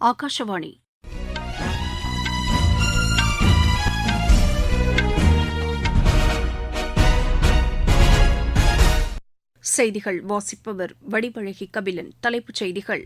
ஆகாஷவாணி செய்திகள் வாசிப்பவர் வடிவழகி கபிலன். தலைப்புச் செய்திகள்.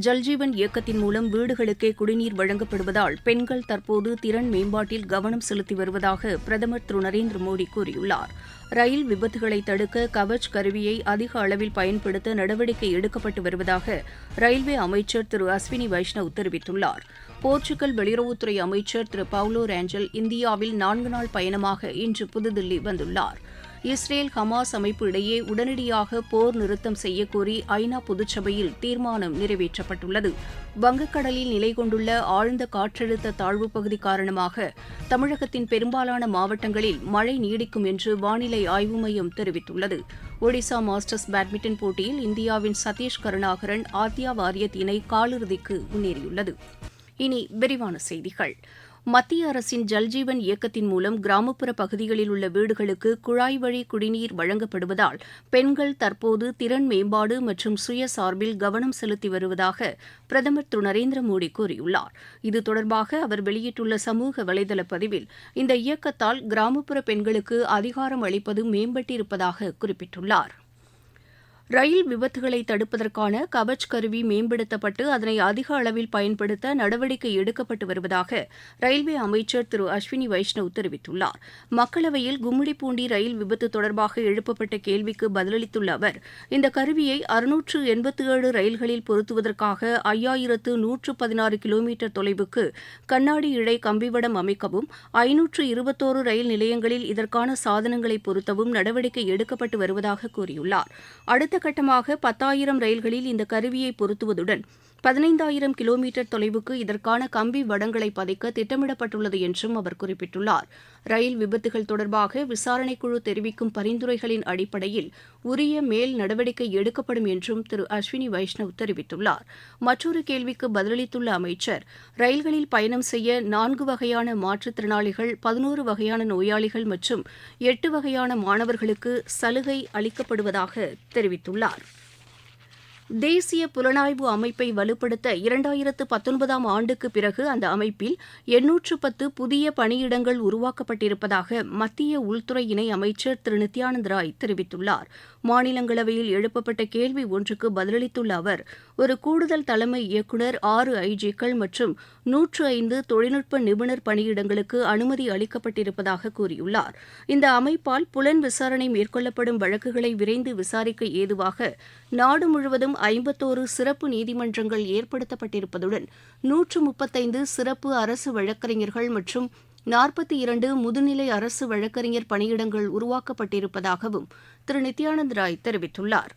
ஜல்ஜீவன் இயக்கத்தின் மூலம் வீடுகளுக்கே குடிநீர் வழங்கப்படுவதால் பெண்கள் தற்போது திறன் மேம்பாட்டில் கவனம் செலுத்தி வருவதாக பிரதமர் திரு நரேந்திர மோடி கூறியுள்ளார். ரயில் விபத்துகளை தடுக்க கவச் கருவியை அதிக அளவில் பயன்படுத்த நடவடிக்கை எடுக்கப்பட்டு வருவதாக ரயில்வே அமைச்சர் திரு அஸ்வினி வைஷ்ணவ் தெரிவித்துள்ளார். போர்ச்சுகல் வெளியுறவுத்துறை அமைச்சர் திரு பவுலோ ரேஞ்சல் இந்தியாவில் நான்கு நாள் பயணமாக இன்று புதுதில்லி வந்துள்ளார். இஸ்ரேல் ஹமாஸ் அமைப்பு இடையே உடனடியாக போர் நிறுத்தம் செய்யக்கோரி ஐநா பொதுச்சபையில் தீர்மானம் நிறைவேற்றப்பட்டுள்ளது. வங்கக்கடலில் நிலை கொண்டுள்ள ஆழ்ந்த காற்றழுத்த தாழ்வுப் பகுதி காரணமாக தமிழகத்தின் பெரும்பாலான மாவட்டங்களில் மழை நீடிக்கும் என்று வானிலை ஆய்வு மையம் தெரிவித்துள்ளது. ஒடிசா மாஸ்டர்ஸ் பேட்மிண்டன் போட்டியில் இந்தியாவின் சதீஷ் கருணாகரன் ஆத்யா வாரியத் இணை காலிறுதிக்கு முன்னேறியுள்ளது. இனி விரிவான செய்திகள். மத்திய அரசின் ஜல்ஜீவன் இயக்கத்தின் மூலம் கிராமப்புற பகுதிகளில் உள்ள வீடுகளுக்கு குழாய் வழி குடிநீர் வழங்கப்படுவதால் பெண்கள் தற்போது திறன் மேம்பாடு மற்றும் சுயசார்பில் கவனம் செலுத்தி வருவதாக பிரதமர் திரு நரேந்திர மோடி கூறியுள்ளார். இது தொடர்பாக அவர் வெளியிட்டுள்ள சமூக வலைதள பதிவில் இந்த இயக்கத்தால் கிராமப்புற பெண்களுக்கு அதிகாரம் அளிப்பது மேம்பட்டிருப்பதாக குறிப்பிட்டுள்ளார். ரயில் விபத்துகளை தடுப்பதற்கான கவச் கருவி மேம்படுத்தப்பட்டு அதனை அதிக அளவில் பயன்படுத்த நடவடிக்கை எடுக்கப்பட்டு வருவதாக ரயில்வே அமைச்சர் திரு அஸ்வினி வைஷ்ணவ் தெரிவித்துள்ளார். மக்களவையில் கும்மிடிப்பூண்டி ரயில் விபத்து தொடர்பாக எழுப்பப்பட்ட கேள்விக்கு பதிலளித்துள்ள அவர் இந்த கருவியை அறுநூற்று எண்பத்தி ஏழு ரயில்களில் பொருத்துவதற்காக ஐயாயிரத்து நூற்று பதினாறு கிலோமீட்டர் தொலைவுக்கு கண்ணாடி இழை கம்பிவடம் அமைக்கவும் ஐநூற்று இருபத்தோரு ரயில் நிலையங்களில் இதற்கான சாதனங்களை பொருத்தவும் நடவடிக்கை எடுக்கப்பட்டு வருவதாக கூறியுள்ளார். அடுத்த கட்டமாக பத்தாயிரம் ரயில்களில் இந்த கருவியை பொருத்துவதுடன் பதினைந்தாயிரம் கிலோமீட்டர் தொலைவுக்கு இதற்கான கம்பி வடங்களை பதிக்க திட்டமிடப்பட்டுள்ளது என்றும் அவர் குறிப்பிட்டுள்ளார். ரயில் விபத்துகள் தொடர்பாக விசாரணைக்குழு தெரிவிக்கும் பரிந்துரைகளின் அடிப்படையில் உரிய மேல் நடவடிக்கை எடுக்கப்படும் என்றும் திரு அஸ்வினி வைஷ்ணவ் தெரிவித்துள்ளார். மற்றொரு கேள்விக்கு பதிலளித்துள்ள அமைச்சர் ரயில்களில் பயணம் செய்ய நான்கு வகையான மாற்றுத்திறனாளிகள் பதினோரு வகையான நோயாளிகள் மற்றும் எட்டு வகையான மாணவர்களுக்கு சலுகை அளிக்கப்படுவதாக தெரிவித்துள்ளார். தேசிய புலனாய்வு அமைப்பை வலுப்படுத்த இரண்டாயிரத்து பத்தொன்பதாம் ஆண்டுக்கு பிறகு அந்த அமைப்பில் எண்ணூற்று பத்து புதிய பணியிடங்கள் உருவாக்கப்பட்டிருப்பதாக மத்திய உள்துறை இணை அமைச்சர் திரு. நித்யானந்த் ராய் தெரிவித்துள்ளார். மாநிலங்களவையில் எழுப்பப்பட்ட கேள்வி ஒன்றுக்கு பதிலளித்துள்ள அவர் ஒரு கூடுதல் தலைமை இயக்குநர் ஆறு ஐஜிக்கள் மற்றும் நூற்று ஐந்து தொழில்நுட்ப நிபுணர் பணியிடங்களுக்கு அனுமதி அளிக்கப்பட்டிருப்பதாக கூறியுள்ளார். இந்த அமைப்பால் புலன் விசாரணை மேற்கொள்ளப்படும் வழக்குகளை விரைந்து விசாரிக்க ஏதுவாக நாடு முழுவதும் ஐம்பத்தோரு சிறப்பு நீதிமன்றங்கள் ஏற்படுத்தப்பட்டிருப்பதுடன் நூற்று முப்பத்தைந்து சிறப்பு அரசு வழக்கறிஞர்கள் மற்றும் நாற்பத்தி இரண்டு முதுநிலை அரசு வழக்கறிஞர் பணியிடங்கள் உருவாக்கப்பட்டிருப்பதாகவும் திரு. நித்யானந்த் ராய் தெரிவித்துள்ளார்.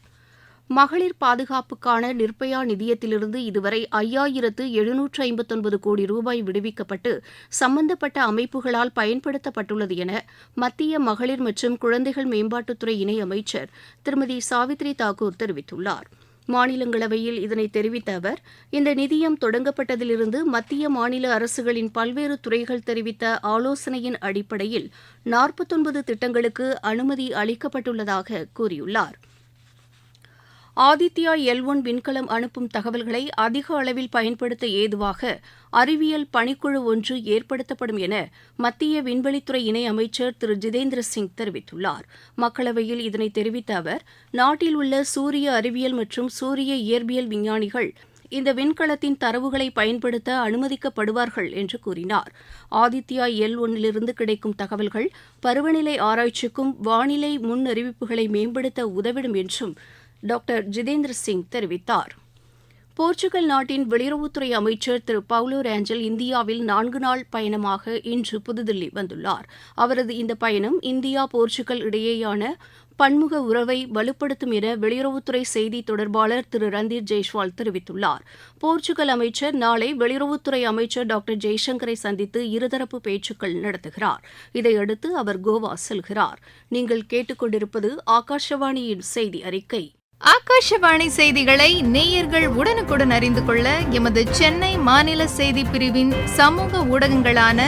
மகளிர் பாதுகாப்புக்கான நிர்பயா நிதியத்திலிருந்து இதுவரை ஐயாயிரத்து எழுநூற்று ஐம்பத்தொன்பது கோடி ரூபாய் விடுவிக்கப்பட்டு சம்பந்தப்பட்ட அமைப்புகளால் பயன்படுத்தப்பட்டுள்ளது என மத்திய மகளிர் மற்றும் குழந்தைகள் மேம்பாட்டுத்துறை இணை அமைச்சர் திருமதி சாவித்ரி தாக்கூர் தெரிவித்துள்ளார். மாநிலங்களவையில் இதனை தெரிவித்த அவர் இந்த நிதியம் தொடங்கப்பட்டதிலிருந்து மத்திய மாநில அரசுகளின் பல்வேறு துறைகள் தெரிவித்த ஆலோசனையின் அடிப்படையில் நாற்பத்தொன்பது திட்டங்களுக்கு அனுமதி அளிக்கப்பட்டுள்ளதாக கூறியுள்ளார். ஆதித்யா எல் ஒன் விண்கலம் அனுப்பும் தகவல்களை அதிக அளவில் பயன்படுத்த ஏதுவாக அறிவியல் பணிக்குழு ஒன்று ஏற்படுத்தப்படும் என மத்திய விண்வெளித்துறை இணை அமைச்சர் திரு ஜிதேந்திர சிங் தெரிவித்துள்ளார். மக்களவையில் இதனை தெரிவித்த அவர் நாட்டில் உள்ள சூரிய அறிவியல் மற்றும் சூரிய இயற்பியல் விஞ்ஞானிகள் இந்த விண்கலத்தின் தரவுகளை பயன்படுத்த அனுமதிக்கப்படுவார்கள் என்று கூறினார். ஆதித்யா எல் ஒன்னிலிருந்து கிடைக்கும் தகவல்கள் பருவநிலை ஆராய்ச்சிக்கும் வானிலை முன்னறிவிப்புகளை மேம்படுத்த உதவிடும் என்றும் டாக்டர் ஜிதேந்திர சிங் தெரிவித்தார். போர்ச்சுகல் நாட்டின் வெளியுறவுத்துறை அமைச்சர் திரு பவுலோ ரேஞ்சல் இந்தியாவில் நான்கு நாள் பயணமாக இன்று புதுதில்லி வந்துள்ளார். அவரது இந்த பயணம் இந்தியா போர்ச்சுகல் இடையேயான பன்முக உறவை வலுப்படுத்தும் என வெளியுறவுத்துறை செய்தி தொடர்பாளர் திரு ரந்தீர் ஜெய்ஷ்வால் தெரிவித்துள்ளார். போர்ச்சுகல் அமைச்சர் நாளை வெளியுறவுத்துறை அமைச்சர் டாக்டர் ஜெய்சங்கரை சந்தித்து இருதரப்பு பேச்சுக்கள் நடத்துகிறார். இதையடுத்து அவர் கோவா செல்கிறார். நீங்கள் கேட்டுக்கொண்டிருப்பது ஆகாஷவாணியின் செய்தி அறிக்கை. ஆகாஷவாணி செய்திகளை நேயர்கள் உடனுக்குடன் அறிந்து கொள்ள எமது சென்னை மாநில செய்தி பிரிவின் சமூக ஊடகங்களான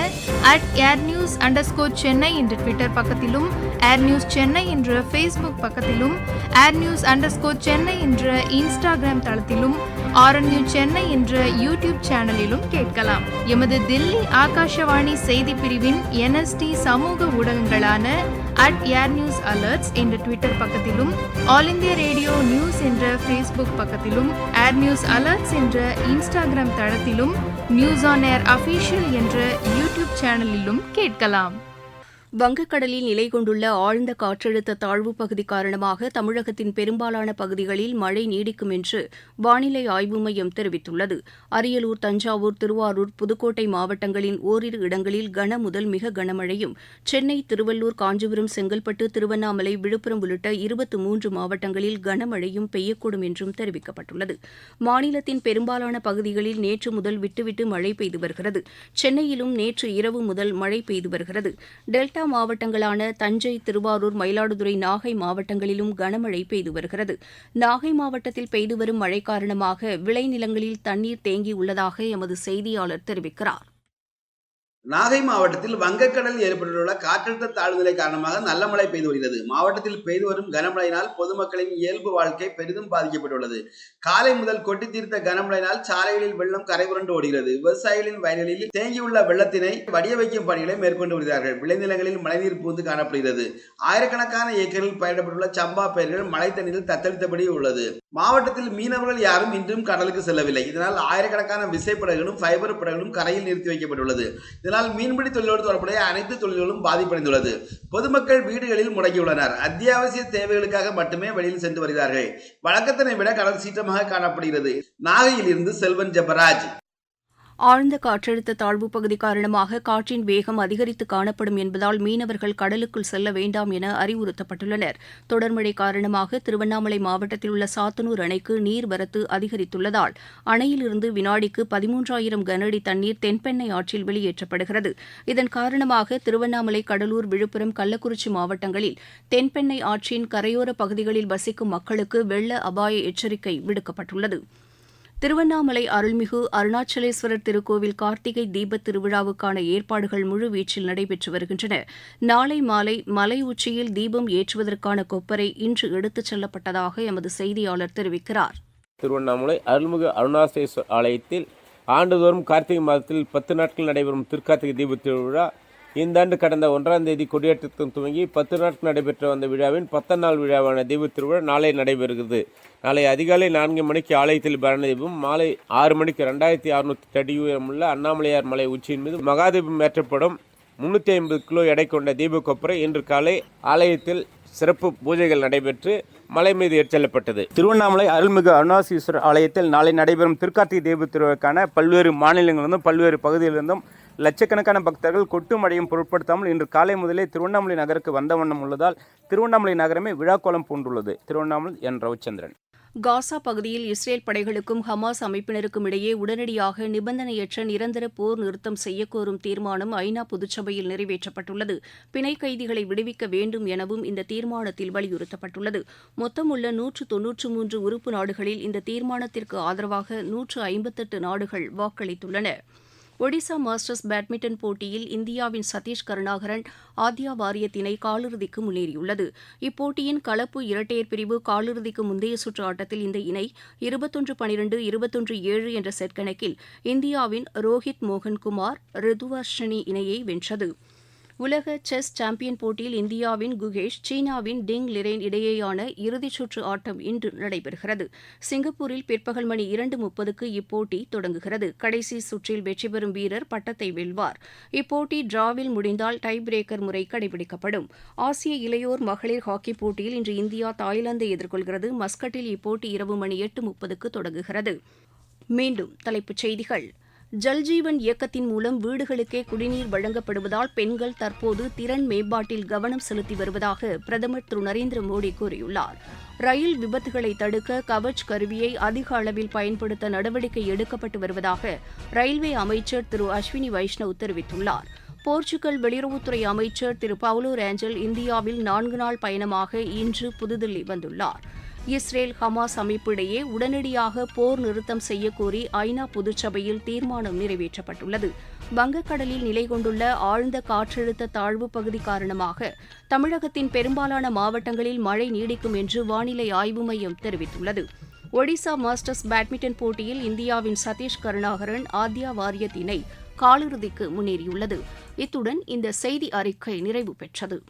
at air news underscore Chennai என்ற ட்விட்டர் பக்கத்திலும் ஏர் நியூஸ் சென்னை என்ற ஃபேஸ்புக் பக்கத்திலும் ஏர் நியூஸ் அண்டர்ஸ்கோர் சென்னை என்ற இன்ஸ்டாகிராம் தளத்திலும் ஆரண்யூ சென்னை என்ற யூடியூப் சேனலிலும் கேட்கலாம். எமது தில்லி ஆகாஷவாணி செய்தி பிரிவின் என்எஸ்டி சமூக ஊடகங்களான அட் ஏர் நியூஸ் அலர்ட்ஸ் என்ற ட்விட்டர் பக்கத்திலும் ஆல் இந்தியா ரேடியோ நியூஸ் என்ற ஃபேஸ்புக் பக்கத்திலும் ஏர் நியூஸ் அலர்ட்ஸ் என்ற இன்ஸ்டாகிராம் தளத்திலும் நியூஸ் ஆன் ஏர் அஃபீஷியல் என்ற யூடியூப் சேனலிலும் கேட்கலாம். வங்கக்கடலில் நிலை கொண்டுள்ள ஆழ்ந்த காற்றழுத்த தாழ்வு பகுதி காரணமாக தமிழகத்தின் பெரும்பாலான பகுதிகளில் மழை நீடிக்கும் என்று வானிலை ஆய்வு மையம் தெரிவித்துள்ளது. அரியலூர் தஞ்சாவூர் திருவாரூர் புதுக்கோட்டை மாவட்டங்களின் ஓரிரு இடங்களில் கன முதல் மிக கனமழையும் சென்னை திருவள்ளூர் காஞ்சிபுரம் செங்கல்பட்டு திருவண்ணாமலை விழுப்புரம் உள்ளிட்ட இருபத்தி மூன்று மாவட்டங்களில் கனமழையும் பெய்யக்கூடும் என்றும் தெரிவிக்கப்பட்டுள்ளது. மாநிலத்தின் பெரும்பாலான பகுதிகளில் நேற்று முதல் விட்டுவிட்டு மழை பெய்து வருகிறது. சென்னையிலும் நேற்று இரவு முதல் மழை பெய்து வருகிறது. டெல்டா மாவட்டங்களான தஞ்சை திருவாரூர் மயிலாடுதுறை நாகை மாவட்டங்களிலும் கனமழை பெய்து வருகிறது. நாகை மாவட்டத்தில் பெய்து வரும் மழை காரணமாக விளைநிலங்களில் தண்ணீர் தேங்கியுள்ளதாக எமது செய்தியாளர் தெரிவிக்கிறார். நாகை மாவட்டத்தில் வங்கக்கடலில் ஏற்பட்டுள்ள காற்றழுத்த தாழ்வுநிலை காரணமாக நல்ல மழை பெய்து வருகிறது. மாவட்டத்தில் பெய்து வரும் கனமழையினால் பொதுமக்களின் இயல்பு வாழ்க்கை பெரிதும் பாதிக்கப்பட்டுள்ளது. காலை முதல் கொட்டி தீர்த்த கனமழையினால் சாலைகளில் வெள்ளம் கரை புரண்டு ஓடுகிறது. விவசாயிகளின் வயல்களில் தேங்கியுள்ள வெள்ளத்தினை வடிய வைக்கும் பணிகளை மேற்கொண்டு வருகிறார்கள். விளைநிலங்களில் மழைநீர் பூந்து காணப்படுகிறது. ஆயிரக்கணக்கான ஏக்கரில் பயிரிடப்பட்டுள்ள சம்பா பயிர்கள் மழை தண்ணீரில் தத்தளித்தபடி உள்ளது. மாவட்டத்தில் மீனவர்கள் யாரும் இன்றும் கடலுக்கு செல்லவில்லை. இதனால் ஆயிரக்கணக்கான விசைப்படகுகளும் ஃபைபர் படகுகளும் கரையில் நிறுத்தி வைக்கப்பட்டுள்ளது. இதனால் மீன்பிடி தொழிலோடு தொடர்புடைய அனைத்து தொழில்களும் பாதிப்படைந்துள்ளது. பொதுமக்கள் வீடுகளில் முடங்கியுள்ளனர். அத்தியாவசிய தேவைகளுக்காக மட்டுமே வெளியில் சென்று வருகிறார்கள். வழக்கத்தினை விட கடல் சீற்றமாக காணப்படுகிறது. நாகையில் இருந்து செல்வன் ஜெபராஜ். ஆழ்ந்த காற்றழுத்த தாழ்வு பகுதி காரணமாக காற்றின் வேகம் அதிகரித்து காணப்படும் என்பதால் மீனவர்கள் கடலுக்குள் செல்ல வேண்டாம் என அறிவுறுத்தப்பட்டுள்ளனர். தொடர்மழை காரணமாக திருவண்ணாமலை மாவட்டத்தில் உள்ள சாத்தனூர் அணைக்கு நீர்வரத்து அதிகரித்துள்ளதால் அணையிலிருந்து வினாடிக்கு பதிமூன்றாயிரம் கனஅடி தண்ணீர் தென்பெண்ணை ஆற்றில் வெளியேற்றப்படுகிறது. இதன் காரணமாக திருவண்ணாமலை கடலூர் விழுப்புரம் கள்ளக்குறிச்சி மாவட்டங்களில் தென்பெண்ணை ஆற்றின் கரையோர பகுதிகளில் வசிக்கும் மக்களுக்கு வெள்ள அபாய எச்சரிக்கை விடுக்கப்பட்டுள்ளது. திருவண்ணாமலை அருள்மிகு அருணாச்சலேஸ்வரர் திருக்கோவில் கார்த்திகை தீபத் திருவிழாவுக்கான ஏற்பாடுகள் முழுவீச்சில் நடைபெற்று வருகின்றன. நாளை மாலை மலை உச்சியில் தீபம் ஏற்றுவதற்கான கொப்பரை இன்று எடுத்துச் செல்லப்பட்டதாக எமது செய்தியாளர் தெரிவிக்கிறார். திருவண்ணாமலை அருள்மிகு அருணாச்சலேஸ்வரர் ஆலயத்தில் ஆண்டுதோறும் கார்த்திகை மாதத்தில் பத்து நாட்கள் நடைபெறும் திருக்கார்த்திகை தீப திருவிழா இந்த ஆண்டு கடந்த ஒன்றாம் தேதி கொடியேற்றத்துடன் துவங்கி பத்து நாட்கள் நடைபெற்ற வந்த விழாவின் பத்தாம் நாள் விழாவான தெய்வ திருவிழா நாளை நடைபெறுகிறது. நாளை அதிகாலை நான்கு மணிக்கு ஆலயத்தில் பரணதீபம் மாலை ஆறு மணிக்கு ரெண்டாயிரத்தி அறுநூற்றி அடி உயரமுள்ள அண்ணாமலையார் மலை உச்சியின் மீது மகாதீபம் ஏற்றப்படும். முன்னூற்றி ஐம்பது கிலோ எடை கொண்ட தீபக்கொப்பரை இன்று காலை ஆலயத்தில் சிறப்பு பூஜைகள் நடைபெற்று மலை மீது ஏற்றப்பட்டது திருவண்ணாமலை அருள்மிகு அருணாசீஸ்வரர் ஆலயத்தில் நாளை நடைபெறும் திருக்கார்த்திகை தீப திருவிழாக்கான பல்வேறு மாநிலங்களிலிருந்தும் பல்வேறு பகுதியிலிருந்தும் லட்சக்கணக்கான பக்தர்கள் கொட்டு மழையும் பொருட்படுத்தாமல் இன்று காலை முதலே திருவண்ணாமலை நகருக்கு வந்த வண்ணம் உள்ளதால் திருவண்ணாமலை நகரமே விழாக்கோலம் பூண்டுள்ளது. திருவண்ணாமலை என் ரவிச்சந்திரன். காசா பகுதியில் இஸ்ரேல் படைகளுக்கும் ஹமாஸ் அமைப்பினருக்கும் இடையே உடனடியாக நிபந்தனையற்ற நிரந்தர போர் நிறுத்தம் செய்யக்கோரும் தீர்மானம் ஐநா பொதுச்சபையில் நிறைவேற்றப்பட்டுள்ளது. பிணை கைதிகளை விடுவிக்க வேண்டும் எனவும் இந்த தீர்மானத்தில் வலியுறுத்தப்பட்டுள்ளது. மொத்தமுள்ள நூற்று தொன்னூற்று மூன்று உறுப்பு நாடுகளில் இந்த தீர்மானத்திற்கு ஆதரவாக நூற்று ஐம்பத்தெட்டு நாடுகள் வாக்களித்துள்ளன. ஒடிசா மாஸ்டர்ஸ் பேட்மிண்டன் போட்டியில் இந்தியாவின் சதீஷ் கருணாகரன் ஆத்யா வாரியத்தினை காலிறுதிக்கு முன்னேறியுள்ளது. இப்போட்டியின் கலப்பு இரட்டையர் பிரிவு காலிறுதிக்கு முந்தைய சுற்று ஆட்டத்தில் இந்த இணை இருபத்தொன்று பனிரெண்டு இருபத்தொன்று ஏழு என்ற செட் கணக்கில் இந்தியாவின் ரோஹித் மோகன்குமார் ரிதுவர்ஷினி இணையை வென்றது. உலக செஸ் சாம்பியன் போட்டியில் இந்தியாவின் குகேஷ் சீனாவின் டிங் லிரேன் இடையேயான இறுதிச் சுற்று ஆட்டம் இன்று நடைபெறுகிறது. சிங்கப்பூரில் பிற்பகல் மணி இரண்டு முப்பதுக்கு இப்போட்டி தொடங்குகிறது. கடைசி சுற்றில் வெற்றி பெறும் வீரர் பட்டத்தை வெல்வார். இப்போட்டி டிராவில் முடிந்தால் டை பிரேக்கர் முறை கடைபிடிக்கப்படும். ஆசிய இளையோர் மகளிர் ஹாக்கி போட்டியில் இன்று இந்தியா தாய்லாந்தை எதிர்கொள்கிறது. மஸ்கட்டில் இப்போட்டி இரவு மணி எட்டு முப்பதுக்கு தொடங்குகிறது. மீண்டும் தலைப்புச் செய்திகள். ஜல்ஜீவன் இயக்கத்தின் மூலம் வீடுகளுக்கே குடிநீர் வழங்கப்படுவதால் பெண்கள் தற்போது திறன் மேம்பாட்டில் கவனம் செலுத்தி வருவதாக பிரதமர் திரு நரேந்திர மோடி கூறியுள்ளார். ரயில் விபத்துகளை தடுக்க கவச் கருவியை அதிக அளவில் பயன்படுத்த நடவடிக்கை எடுக்கப்பட்டு வருவதாக ரயில்வே அமைச்சர் திரு அஸ்வினி வைஷ்ணவ் தெரிவித்துள்ளார். போர்ச்சுகல் வெளியுறவுத்துறை அமைச்சர் திரு பவுலோ ரேஞ்சல் இந்தியாவில் நான்கு நாள் பயணமாக இன்று புதுதில்லி வந்துள்ளார். இஸ்ரேல் ஹமாஸ் அமைப்பிடையே உடனடியாக போர் நிறுத்தம் செய்யக்கோரி ஐநா பொதுச்சபையில் தீர்மானம் நிறைவேற்றப்பட்டுள்ளது. வங்கக்கடலில் நிலை கொண்டுள்ள ஆழ்ந்த காற்றழுத்த தாழ்வு பகுதி காரணமாக தமிழகத்தின் பெரும்பாலான மாவட்டங்களில் மழை நீடிக்கும் என்று வானிலை ஆய்வு மையம் தெரிவித்துள்ளது. ஒடிசா மாஸ்டர்ஸ் பேட்மிண்டன் போட்டியில் இந்தியாவின் சதீஷ் கருணாகரன் ஆத்யா வாரியத் இணை காலிறுதிக்கு முன்னேறியுள்ளது. இத்துடன் இந்த செய்தி அறிக்கை நிறைவு பெற்றது.